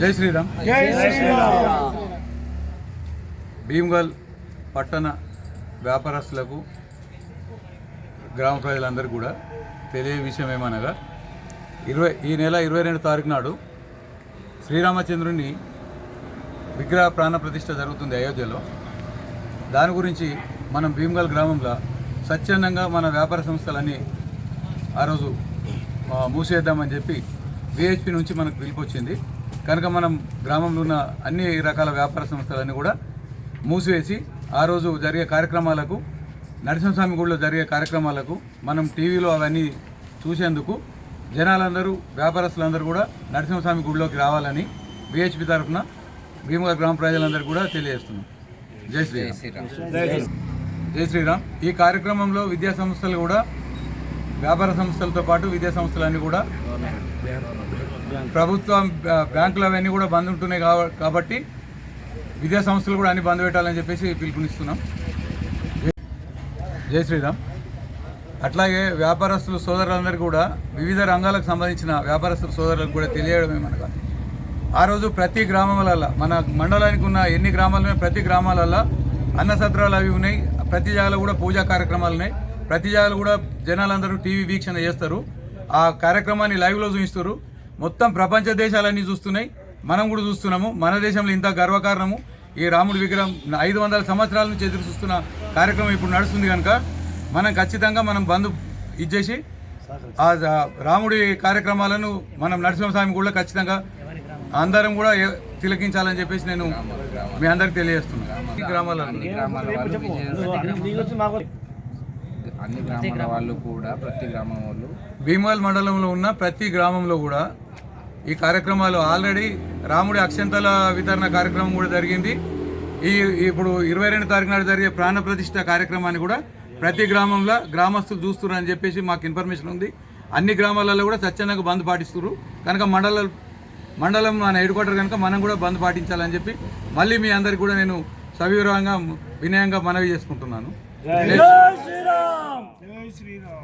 జై శ్రీరామ్. భీమ్గల్ పట్టణ వ్యాపారస్తులకు గ్రామ ప్రజలందరికీ కూడా తెలియ విషయం ఏమనగా ఇరవై ఈ నెల ఇరవై రెండు తారీఖు నాడు శ్రీరామచంద్రుని విగ్రహ ప్రాణ ప్రతిష్ఠ జరుగుతుంది అయోధ్యలో. దాని గురించి మనం భీమ్గల్ గ్రామంలో స్వచ్ఛందంగా మన వ్యాపార సంస్థలన్నీ ఆ రోజు మూసేద్దామని చెప్పి విహెచ్పి నుంచి మనకు పిలుపు వచ్చింది. కనుక మనం గ్రామంలో ఉన్న అన్ని రకాల వ్యాపార సంస్థలన్నీ కూడా మూసివేసి ఆ రోజు జరిగే కార్యక్రమాలకు నరసింహస్వామి గుడిలో జరిగే కార్యక్రమాలకు మనం టీవీలో అవన్నీ చూసేందుకు జనాలందరూ వ్యాపారస్తులందరూ కూడా నరసింహస్వామి గుడిలోకి రావాలని విహెచ్పి తరఫున భీమగర్ గ్రామ ప్రజలందరూ కూడా తెలియజేస్తున్నాం. జై శ్రీరామ్. జై శ్రీరామ్. ఈ కార్యక్రమంలో విద్యా సంస్థలు కూడా వ్యాపార సంస్థలతో పాటు విద్యా సంస్థలన్నీ కూడా ప్రభుత్వం బ్యాంకులు అవన్నీ కూడా బంద్ ఉంటున్నాయి కాబట్టి విద్యా సంస్థలు కూడా అన్ని బంద్ పెట్టాలని చెప్పేసి పిలుపునిస్తున్నాం. జై- శ్రీరామ్. అట్లాగే వ్యాపారస్తులు సోదరులందరూ కూడా వివిధ రంగాలకు సంబంధించిన వ్యాపారస్తుల సోదరులకు కూడా తెలియడమే మనకు ఆ రోజు ప్రతి గ్రామాలలో మన మండలానికి ఉన్న ఎన్ని గ్రామాలు ప్రతి గ్రామాలలో అన్న సత్రాలు అవి ఉన్నాయి. ప్రతి జాగాలో కూడా పూజా కార్యక్రమాలు ఉన్నాయి. ప్రతి జాగాలో కూడా జనాలందరూ టీవీ వీక్షణ చేస్తారు. ఆ కార్యక్రమాన్ని లైవ్లో చూపిస్తారు. మొత్తం ప్రపంచ దేశాలన్నీ చూస్తున్నాయి. మనం కూడా చూస్తున్నాము. మన దేశంలో ఇంత గర్వకారణము. ఈ రాముడి విగ్రహం ఐదు వందల సంవత్సరాల నుంచి ఎదురు చూస్తున్న కార్యక్రమం ఇప్పుడు నడుస్తుంది కనుక మనం ఖచ్చితంగా మనం బంధు ఇచ్చేసి ఆ రాముడి కార్యక్రమాలను మనం నరసింహస్వామి కూడా ఖచ్చితంగా అందరం కూడా తిలకించాలని చెప్పేసి నేను మీ అందరికి తెలియజేస్తున్నాను. ఈ గ్రామాలలో అన్ని గ్రామాల వాళ్ళు కూడా ప్రతి గ్రామం వాళ్ళు. భీమవల్ మండలంలో ఉన్న ప్రతి గ్రామంలో కూడా ఈ కార్యక్రమాలు ఆల్రెడీ రాముడి అక్షంతల వితరణ కార్యక్రమం కూడా జరిగింది. ఈ ఇప్పుడు ఇరవై రెండు తారీఖు నాడు జరిగే ప్రాణ ప్రతిష్ఠ కార్యక్రమాన్ని కూడా ప్రతి గ్రామంలో గ్రామస్తులు చూస్తున్నారు అని చెప్పేసి మాకు ఇన్ఫర్మేషన్ ఉంది. అన్ని గ్రామాలలో కూడా స్వచ్ఛందంగా బంద్ పాటిస్తున్నారు. కనుక మండల మండలం మన హెడ్ క్వార్టర్ కనుక మనం కూడా బంద్ పాటించాలని చెప్పి మళ్ళీ మీ అందరికి కూడా నేను సవివరంగా వినయంగా మనవి చేసుకుంటున్నాను. జై శ్రీరామ్